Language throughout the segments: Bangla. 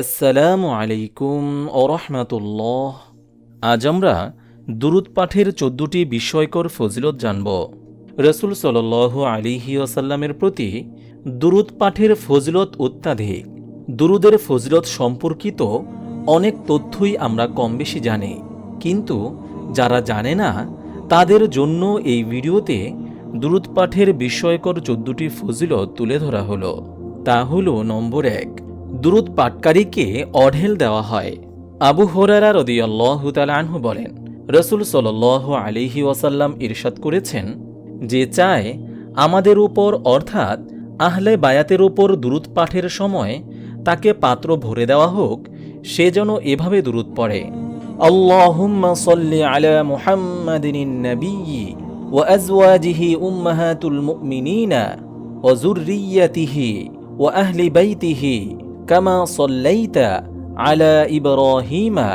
আসসালামু আলাইকুম ওরহমাতুল্লাহ আজ আমরা দুরুদ পাঠের চোদ্দটি বিস্ময়কর ফজিলত জানব। রসুল সাল আলিহি ওসাল্লামের প্রতি দুরুদ পাঠের ফজিলত অত্যাধিক। দুরুদের ফজিলত সম্পর্কিত অনেক তথ্যই আমরা কম বেশি জানি। কিন্তু যারা জানে না, তাদের জন্য এই ভিডিওতে দুরুদ পাঠের বিস্ময়কর চোদ্দটি ফজিলত তুলে ধরা হলো। তা হল নম্বর এক দুরুদ পাটকারীকে অঢেল দেওয়া হয়। আবু হোরারা রদিয়াল্লাহতাল আনহু বলেন, রসুল সোল্লাহ আলিহি ওয়াসাল্লাম ইরশাদ করেছেন যে চায়, আমাদের উপর অর্থাৎ আহলে বায়াতের উপর দুরুদ পাঠের সময় তাকে পাত্র ভরে দেওয়া হোক, সে যেন এভাবে দুরুদ পড়ে। আল্লাহুম্মা সাল্লি আলা মুহাম্মাদিন নাবিয়্যি ওয়া আজওয়াজিহি উম্মাহাতুল মুমিনিনা ওয়া যুররিয়াতিহি ওয়া আহলি বাইতিহি কামা সল্লাইতা আলা ইবরাহিমা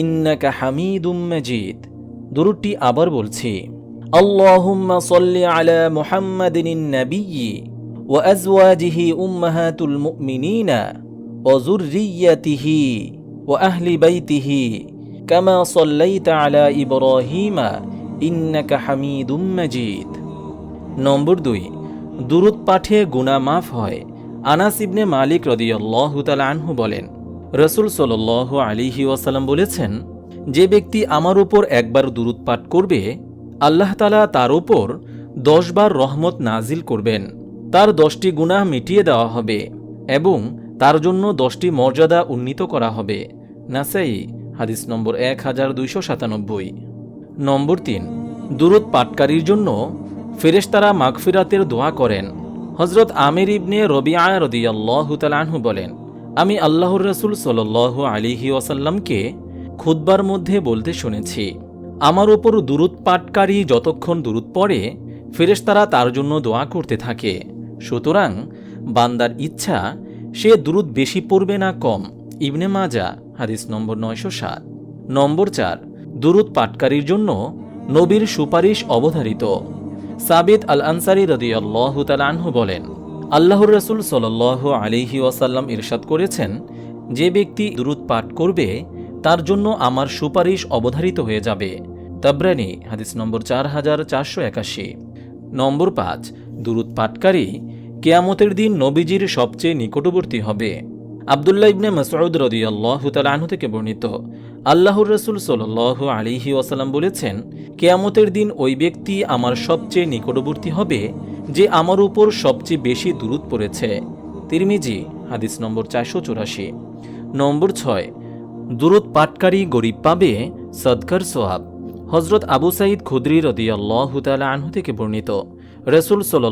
ইন্নাকা হামিদুম মাজিদ দুরুটি আবার বলছি, আল্লাহুম্মা সল্লি আলা মুহাম্মাদিন নাবিয়্যি ওয়া আজওয়াজিহি উম্মাহাতুল মুমিনিনা ওয়া যুররিয়্যাতিহি ওয়া আহলি বাইতিহি কামা সল্লাইতা আলা ইবরাহিমা ইন্নাকা হামিদুম মাজিদ। নম্বর দুই, দুরুদ পাঠে গুনাহ মাফ হয়। আনাস ইবনে মালিক রদিয়াল্লাহু আনহু বলেন, রসুল সাল আলিহি ওয়াসাল্লাম বলেছেন, যে ব্যক্তি আমার উপর একবার দুরুদ পাঠ করবে, আল্লাহ তালা তার উপর দশবার রহমত নাজিল করবেন। তার দশটি গুনাহ মিটিয়ে দেওয়া হবে এবং তার জন্য দশটি মর্যাদা উন্নীত করা হবে। নাসাই, হাদিস নম্বর এক হাজার দুইশো সাতানব্বই। নম্বর তিন, দুরুদ পাটকারীর জন্য ফেরেশতারা মাগফিরাতের দোয়া করেন। হজরত আমির ইবনে রবিআ রদিয়াল্লাহ তালাহু বলেন, আমি আল্লাহর রসুল সাল আলিহি ওয়াসাল্লামকে খুদ্বার মধ্যে বলতে শুনেছি, আমার ওপর দুরুদ পাটকারী যতক্ষণ দুরুদ পড়ে, ফেরেশতারা তার জন্য দোয়া করতে থাকে। সুতরাং বান্দার ইচ্ছা, সে দুরুদ বেশি পড়বে না কম। ইবনে মাজা, হাদিস নম্বর নয়শো সাত। নম্বর চার, দুরুদ পাটকারীর জন্য নবীর সুপারিশ অবধারিত। সাবিদ আল আনসারি রদিয়াল্লাহ তালানহু বলেন, আল্লাহর রসুল সাল আলিহি ওয়াসাল্লাম ইরশাদ করেছেন, যে ব্যক্তি দুরুদ পাঠ করবে, তার জন্য আমার সুপারিশ অবধারিত হয়ে যাবে। তাবরানি, হাদিস নম্বর চার হাজার চারশো একাশি। নম্বর পাঁচ, দুরুদ পাটকারী কেয়ামতের দিন নবীজির সবচেয়ে নিকটবর্তী হবে। আবদুল্লাহ ইবনে মাসউদ রদিয়াল্লাহু তাআলা থেকে বর্ণিত। আল্লাহর রসুল সাল আলিহি ওয়াসাল্লাম বলেছেন, কেয়ামতের দিন ওই ব্যক্তি আমার সবচেয়ে নিকটবর্তী হবে, যে আমার উপর সবচেয়ে বেশি দূরত পড়েছে। তিরমিজি, হাদিস নম্বর চারশো চুরাশি। নম্বর ছয় দূরত পাটকারী গরিব পাবে সদকার সোহাব হজরত আবু সাইদ খুদ্রি রদিয়াল্লাহ তালা আনহু থেকে বর্ণিত। রসুল সাল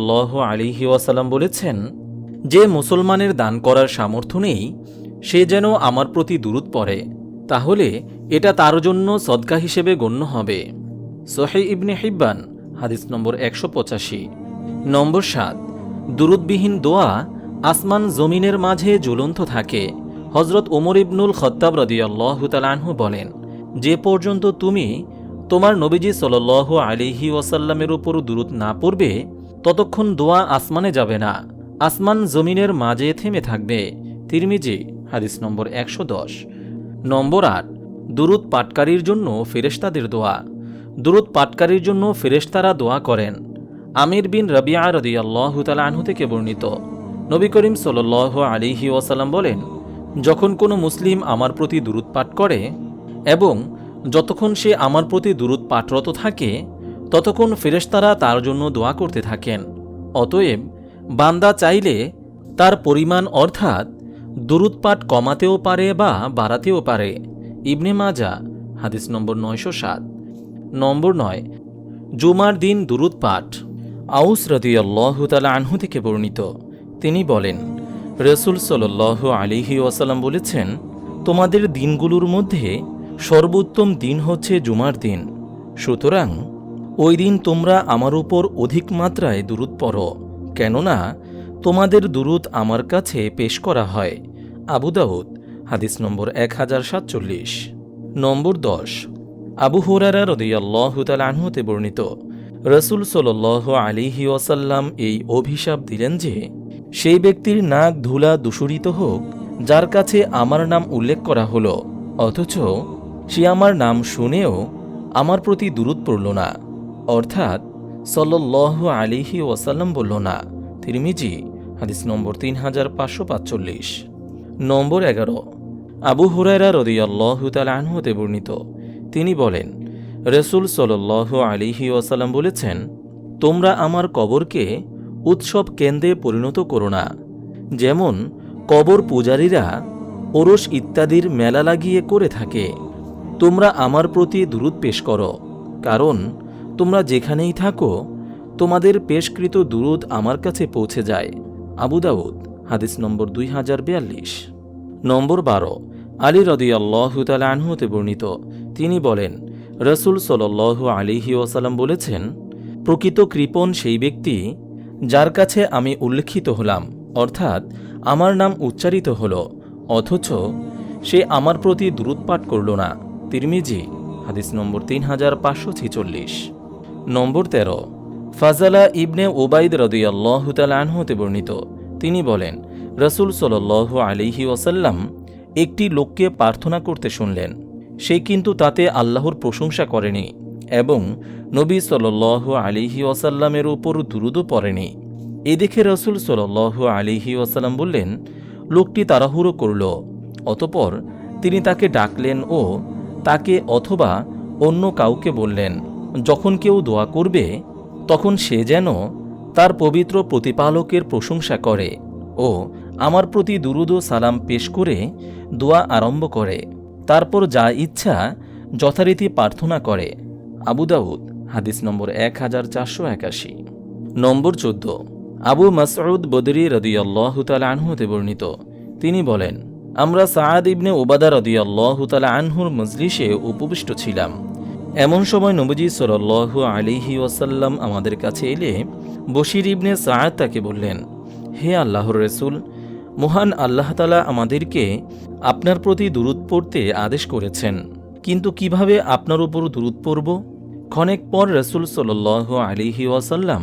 আলিহি ওয়াসাল্লাম বলেছেন যে মুসলমানের দান করার সামর্থ্য নেই, সে যেন আমার প্রতি দূরত পড়ে, তাহলে এটা তার জন্য সদকা হিসেবে গণ্য হবে। সোহে ইবনে হিব্বান, হাদিস নম্বর একশো পঁচাশি। নম্বর সাত, দুরুদবিহীন দোয়া আসমান জমিনের মাঝে জ্বলন্ত থাকে। হজরত ওমর ইবনুল খত্তাব রদিয়াল্লাহ তালাহু বলেন, যে পর্যন্ত তুমি তোমার নবীজি সাল আলিহি ওয়াসাল্লামের উপর দূরত না পড়বে, ততক্ষণ দোয়া আসমানে যাবে না। আসমান জমিনের মাঝে থেমে থাকবে। তিরমিজি, হাদিস নম্বর একশো দশ। নম্বর আট, দুরুদ পাটকারীর জন্য ফেরেশতাদের দোয়া। দুরুদ পাটকারীর জন্য ফেরেশতারা দোয়া করেন। আমির বিন রবিয়া রদি আনহু থেকে বর্ণিত। নবী করিম সাল আলিহি ওয়াসাল্লাম বলেন, যখন কোনো মুসলিম আমার প্রতি দুরুদ পাঠ করে এবং যতক্ষণ সে আমার প্রতি দুরুদ পাঠরত থাকে, ততক্ষণ ফেরেশতারা তার জন্য দোয়া করতে থাকেন। অতএব বান্দা চাইলে তার পরিমাণ অর্থাৎ দুরুদ পাঠ কমাতেও পারে বা বাড়াতেও পারে। ইবনে মাজা, হাদিস নম্বর নয়শো সাত। নম্বর নয়, জুমার দিন দুরুদ পাঠ আউস রদিয়াল্লাহ তালা আনহু থেকে বর্ণিত। তিনি বলেন, রসুল সাল আলিহি ওয়াসাল্লাম বলেছেন, তোমাদের দিনগুলোর মধ্যে সর্বোত্তম দিন হচ্ছে জুমার দিন। সুতরাং ওই দিন তোমরা আমার উপর অধিক মাত্রায় দুরুদ পড়ো। কেননা তোমাদের দুরুদ আমার কাছে পেশ করা হয়। আবু দাউদ, হাদিস নম্বর এক হাজার সাতচল্লিশ। নম্বর দশ, আবু হুরারা রদিয়াল্লাহ আনহুতে বর্ণিত, রসুল সাল আলিহি ওয়াসাল্লাম এই অভিশাপ দিলেন যে, সেই ব্যক্তির নাক ধুলা দূষরিত হোক, যার কাছে আমার নাম উল্লেখ করা হলো, অথচ সে আমার নাম শুনেও আমার প্রতি দূরত পড়ল না। অর্থাৎ সল্লাহ আলিহি ওয়াসাল্লাম বলল, না, তিরমিজি, হাদিস নম্বর তিন হাজার পাঁচশো পাঁচচল্লিশ। নম্বর এগারো, আবু হুরায়রা রদিয়াল্লাহ তালান হতে বর্ণিত। তিনি বলেন, রসুল সল্লাহ আলিহি ওয়াসাল্লাম বলেছেন, তোমরা আমার কবরকে উৎসব কেন্দ্রে পরিণত করো না। যেমন কবর পূজারীরা ওরস ইত্যাদির মেলা লাগিয়ে করে থাকে। তোমরা আমার প্রতি দূরত পেশ করো। কারণ তোমরা যেখানেই থাকো, তোমাদের পেশকৃত দূরত আমার কাছে পৌঁছে যায়। আবু দাউদ, হাদিস নম্বর দুই হাজার বিয়াল্লিশ। নম্বর বারো, আলী রদিয়াল্লাহ আনহুতে বর্ণিত। তিনি বলেন, রসুল সাল্লাহ আলিহি ওসালাম বলেছেন, প্রকৃত কৃপণ সেই ব্যক্তি যার কাছে আমি উল্লেখিত হলাম, অর্থাৎ আমার নাম উচ্চারিত হল, অথচ সে আমার প্রতি দূরৎপাঠ করল না। তিরমিজি, হাদিস নম্বর তিন হাজার পাঁচশো ছেচল্লিশ। নম্বর তেরো। ফাজালা ইবনে ওবাইদ রদিয়াল্লাহ আনহুতে বর্ণিত। তিনি বলেন, রসুল সাল্লাহ আলিহি ওসাল্লাম একটি লোককে প্রার্থনা করতে শুনলেন। সে কিন্তু তাতে আল্লাহর প্রশংসা করেনি এবং নবী সাল্লাহ আলিহি ওসাল্লামের ওপর দুরুদও পড়েনি। এ দেখে রসুল সাল্লাহ আলিহি ওসাল্লাম বললেন, লোকটি তাড়াহুড়ো করল। অতপর তিনি তাকে ডাকলেন ও তাকে অথবা অন্য কাউকে বললেন। যখন কেউ দোয়া করবে, তখন সে যেন তার পবিত্র প্রতিপালকের প্রশংসা করে ও আমার প্রতি দুরুদ সালাম পেশ করে দোয়া আরম্ভ করে। তারপর যা ইচ্ছা যথারীতি প্রার্থনা করে। আবু দাউদ, হাদিস নম্বর এক হাজার চারশো একাশি। নম্বর চোদ্দ, আবু মাসউদ বদরি রদিয়াল্লাহ তালা আনহুতে বর্ণিত। তিনি বলেন, আমরা সাদ ইবনে ওবাদা রদিয়াল্লাহ তালা আনহুর মজলিসে উপবিষ্ট ছিলাম। এমন সময় নবজি সরল্লাহ আলিহি ওয়াসাল্লাম আমাদের কাছে এলে বশির ইবনে সাদ তাকে বললেন, হে আল্লাহর রসুল, মহান আল্লাহ তালা আমাদেরকে আপনার প্রতি দূরত পড়তে আদেশ করেছেন, কিন্তু কীভাবে আপনার উপর দূরত পড়ব? ক্ষণেক পর রসুল সাল আলিহি ওয়াসাল্লাম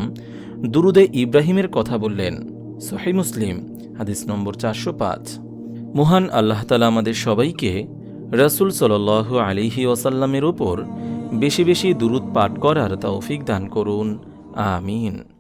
দুরুদে ইব্রাহিমের কথা বললেন সহি মুসলিম, হাদিস নম্বর চারশো পাঁচ। মহান আল্লাহ তালা আমাদের সবাইকে রসুল সাল আলিহি ওয়াসাল্লামের ওপর বেশি বেশি দূরত পাঠ করার তৌফিক দান করুন। আমিন।